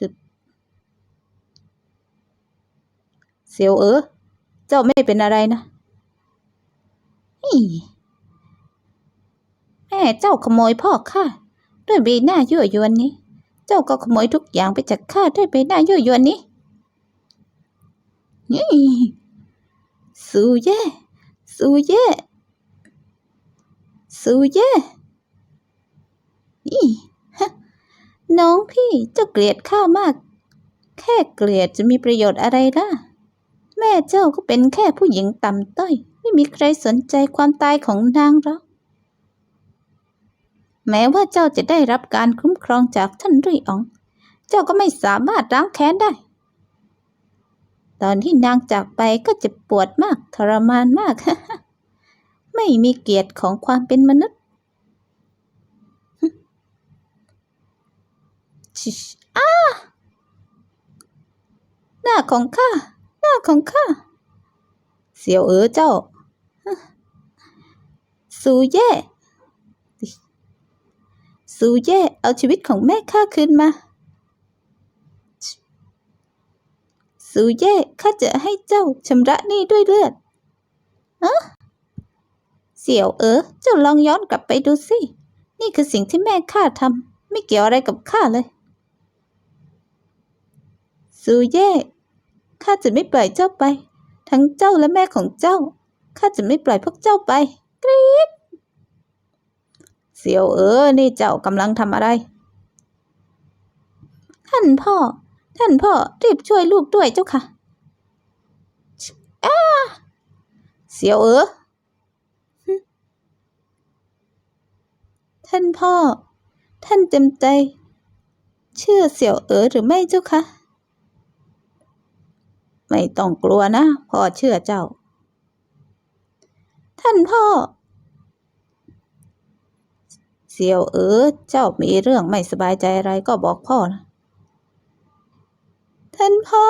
คือเสียวเออ เจ้าไม่เป็นอะไรนะอีแม่เจ้าขโมยพ่อข้าด้วยใบหน้ายั่วยวนนี้ เจ้าก็ขโมยทุกอย่างไปจากข้าด้วยใบหน้ายั่วยวนนี้ นี่สูเย่สูเย่สูเย่อีฮะ น้องพี่เจ้าเกลียดข้ามาก แค่เกลียดจะมีประโยชน์อะไรล่ะ แม่เจ้าก็เป็นแค่ผู้หญิงต่ำต้อย ไม่มีใครสนใจความตายของนางหรอกแม้ว่าเจ้าจะได้รับการคุ้มครองจากท่านรุ่ยอ๋อง เจ้าก็ไม่สามารถล้างแค้นได้ ตอนที่นางจากไปก็จ็บปวดมากทรมานมาก ไม่มีเกียรติของความเป็นมนุษย์ ชิช อ้าหน้าของข้า หน้าของข้า เสียวเอ๋อเจ้า สูเย่สูเย่เอาชีวิตของแม่ข้าคืนมา สูเย่ข้าจะให้เจ้าชำระหนี้ด้วยเลือดอะเสี่ยวเอ๋อเจ้าลองย้อนกลับไปดูสิ นี่คือสิ่งที่แม่ข้าทำไม่เกี่ยวอะไรกับข้าเลย สูเย่ข้าจะไม่ปล่อยเจ้าไป ทั้งเจ้าและแม่ของเจ้า ข้าจะไม่ปล่อยพวกเจ้าไป กรี๊ดเสี่ยวเอ๋อนี่เจ้ากำลังทำอะไร ท่านพ่อ ท่านพ่อรีบช่วยลูกด้วยเจ้าค่ะอ้าเสี่ยวเอ๋อท่านพ่อ ท่านเต็มใจ เชื่อเสี่ยวเอ๋อหรือไม่เจ้าคะ ไม่ต้องกลัวนะพ่อเชื่อเจ้า ท่านพ่อ เสี่ยวเออเจ้ามีเรื่องไม่สบายใจอะไรก็บอกพ่อนะ ท่านพ่อ